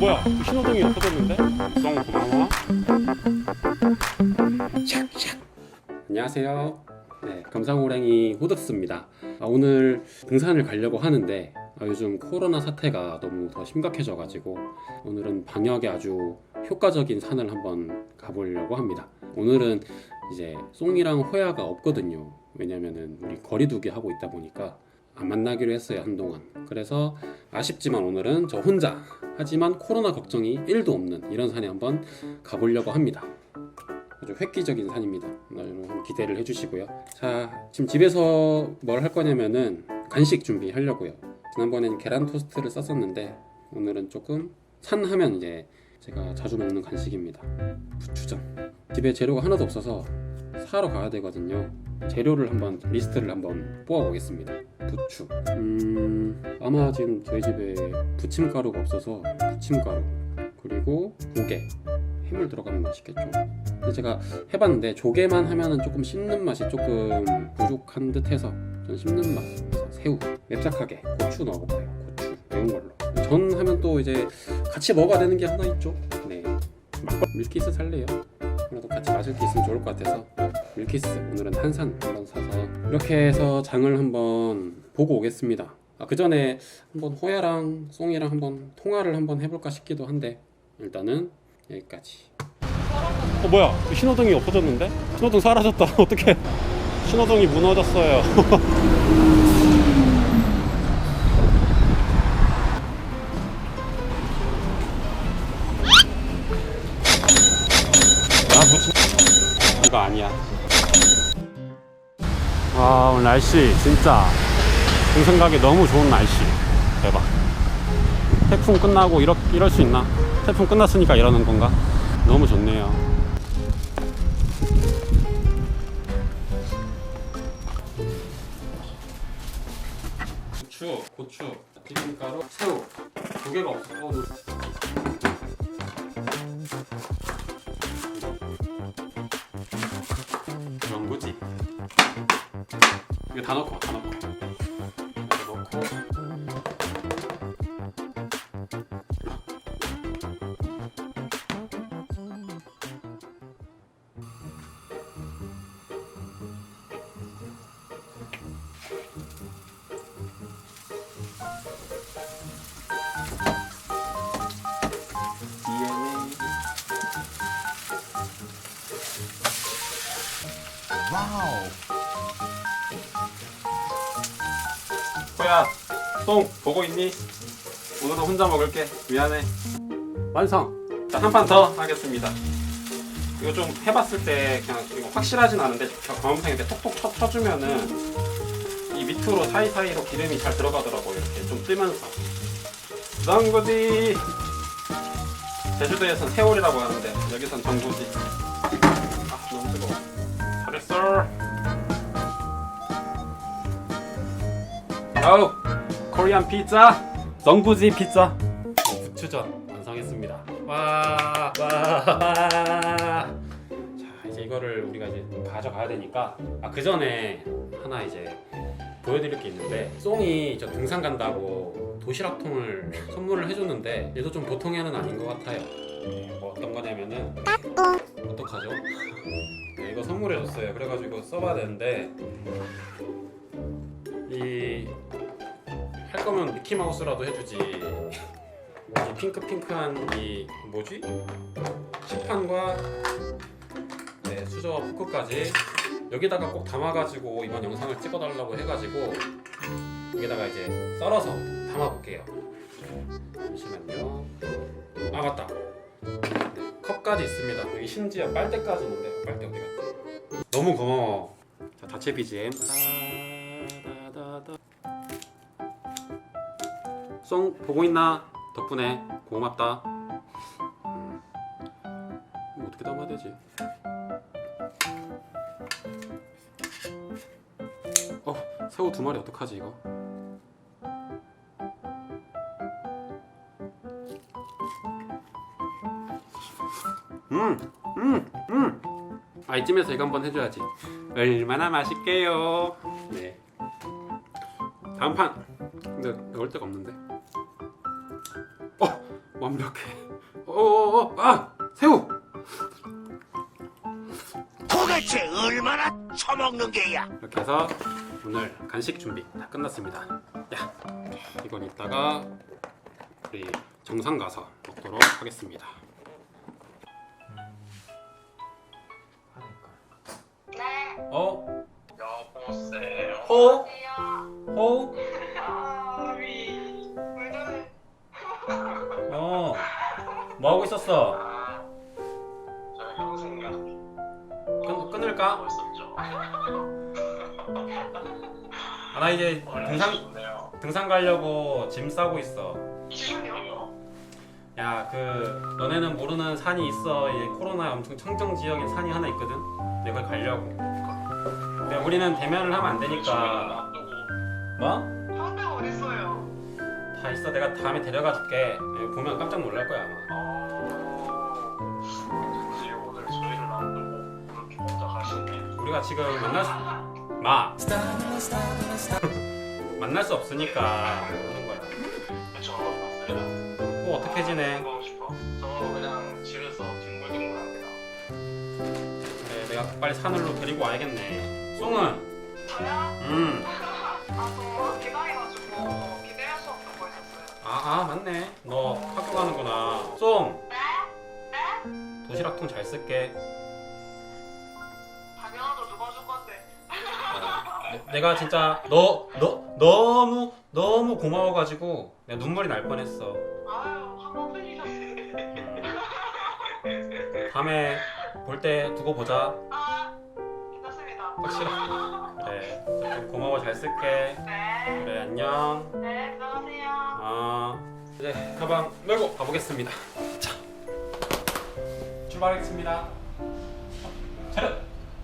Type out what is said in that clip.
뭐야? 신호등이 없어졌는데? 송 고마워. 샥샥. 안녕하세요. 네, 금상호랭이 호덕스입니다. 아, 오늘 등산을 가려고 하는데 아, 요즘 코로나 사태가 너무 더 심각해져 가지고 오늘은 방역에 아주 효과적인 산을 한번 가보려고 합니다. 오늘은 이제 송이랑 호야가 없거든요. 왜냐면은 우리 거리두기 하고 있다 보니까 안 만나기로 했어요 한동안. 그래서 아쉽지만 오늘은 저 혼자 하지만 코로나 걱정이 1도 없는 이런 산에 한번 가보려고 합니다. 아주 획기적인 산입니다. 여러분 기대를 해주시고요. 자, 지금 집에서 뭘 할 거냐면은 간식 준비하려고요. 지난번엔 계란 토스트를 썼었는데 오늘은 조금 산 하면 이제 제가 자주 먹는 간식입니다. 부추전. 집에 재료가 하나도 없어서 사러 가야 되거든요. 재료를 한번 리스트를 한번 뽑아 보겠습니다. 부추. 음, 아마 지금 저희 집에 부침가루가 없어서 부침가루 그리고 조개. 해물 들어가면 맛있겠죠. 근데 제가 해봤는데 조개만 하면은 조금 씹는 맛이 조금 부족한 듯 해서 전 씹는 맛. 새우, 맵작하게 고추 넣어볼까요? 고추 매운 걸로. 전 하면 또 이제 같이 먹어야 되는 게 하나 있죠. 네, 밀키스 살래요. 그래도 같이 마실 게 있으면 좋을 것 같아서 밀키스 오늘은 한산 한번 사서 이렇게 해서 장을 한번 보고 오겠습니다. 아, 그 전에 한번 호야랑 송이랑 한번 통화를 한번 해볼까 싶기도 한데 일단은 여기까지. 어 뭐야? 신호등이 없어졌는데? 신호등 사라졌다. 어떻게? 신호등이 무너졌어요. 아 무슨? 이거 아니야. 와 오늘 날씨 진짜 등산 가기 너무 좋은 날씨. 대박. 태풍 끝나고 이럴, 이럴 수 있나? 태풍 끝났으니까 이러는 건가? 너무 좋네요. 고추, 고추, 튀김가루, 새우 두 개가 없어. 이거 다 넣고, 다 넣고. 이거 넣고. DNA. 호야, 똥 보고 있니? 오늘은 혼자 먹을게. 미안해. 완성. 자, 한 판 더 하겠습니다. 이거 좀 해봤을 때 그냥 이거 확실하진 않은데 이렇게 톡톡 쳐, 쳐주면은 이 밑으로 사이사이로 기름이 잘 들어가더라고요. 이렇게 좀 뜨면서. 정구지. 제주도에선 세월이라고 하는데 여기선 정구지. 아우 코리안 피자 정구지 피자 부추전 완성했습니다. 와, 와, 와. 자 이제 이거를 우리가 이제 가져가야 되니까 아그 전에 하나 이제 보여드릴 게 있는데 송이 저 등산 간다고 도시락통을 선물을 해줬는데 얘도 좀 보통 애는 아닌 것 같아요. 네, 뭐 어떤 거냐면은 어떡하죠? 네, 이거 선물해줬어요. 그래가지고 써봐야 되는데 이 할 거면 미키 마우스라도 해주지. 이 핑크 핑크한 이 뭐지? 시판과 네, 수저와 포크까지 여기다가 꼭 담아가지고 이번 영상을 찍어달라고 해가지고 여기다가 이제 썰어서 담아볼게요. 잠시만요. 아 맞다. 네, 컵까지 있습니다. 여기 심지어 빨대까지 있는데 빨대 어디 갔지? 너무 고마워. 자 다채 BGM. 송 보고 있나? 덕분에 고맙다. 음, 이거 어떻게 담아야 되지? 어 새우 두 마리 어떡하지 이거? 음, 음, 음. 아 이쯤에서 이거 한번 해줘야지. 얼마나 맛있게요. 네. 다음 판. 근데 넣을 데가 없는데. 어, 완벽해. 어어어 아 새우. 도대체 얼마나 처먹는 게야? 이렇게 해서 오늘 간식 준비 다 끝났습니다. 야 이건 이따가 우리 정상 가서 먹도록 하겠습니다. 네, 어? 여보세요. 호? 있었어? 아, 저희 형생각 끊, 끊을까? 있었죠. 아, 나 이제 등산 좋네요. 등산 가려고 짐 싸고 있어. 이시군요. 야, 그 너네는 모르는 산이 있어. 이 코로나 엄청 청정 지역인 산이 하나 있거든. 내가 가려고. 근데 우리는 대면을 하면 안 되니까. 뭐? 다 있어. 내가 다음에 데려가 줄게. 여기 보면 깜짝 놀랄 거야 아마. 오늘 안 그렇게 혼자. 우리가 지금 만날 수 마. 만날 수 없으니까 그러는 거야. 맞습니다. 또 어떻게 지내? 싶어. 저 그냥 집에서 뒹굴뒹굴 합니다. 그래, 내가 빨리 산으로 데리고 와야겠네. 송은, 저요? 음, 아, 저 기다려 아, 아 맞네. 너 학교 가는구나. 네? 도시락통 잘 쓸게. 당연하죠. 누가 줄 건데. 내- 내가 진짜 너, 너 너무 너무 고마워가지고 내가 눈물이 날 뻔했어. 아유, 한번 팬이셨어요. 다음에 볼 때 두고 보자. 아, 괜찮습니다. 확실해. 그래. 어쨌든 고마워 잘 쓸게. 네. 그래 안녕. 네, 들어가세요. 아 이제 가방 메고 가보겠습니다. 자 출발하겠습니다. 차렷.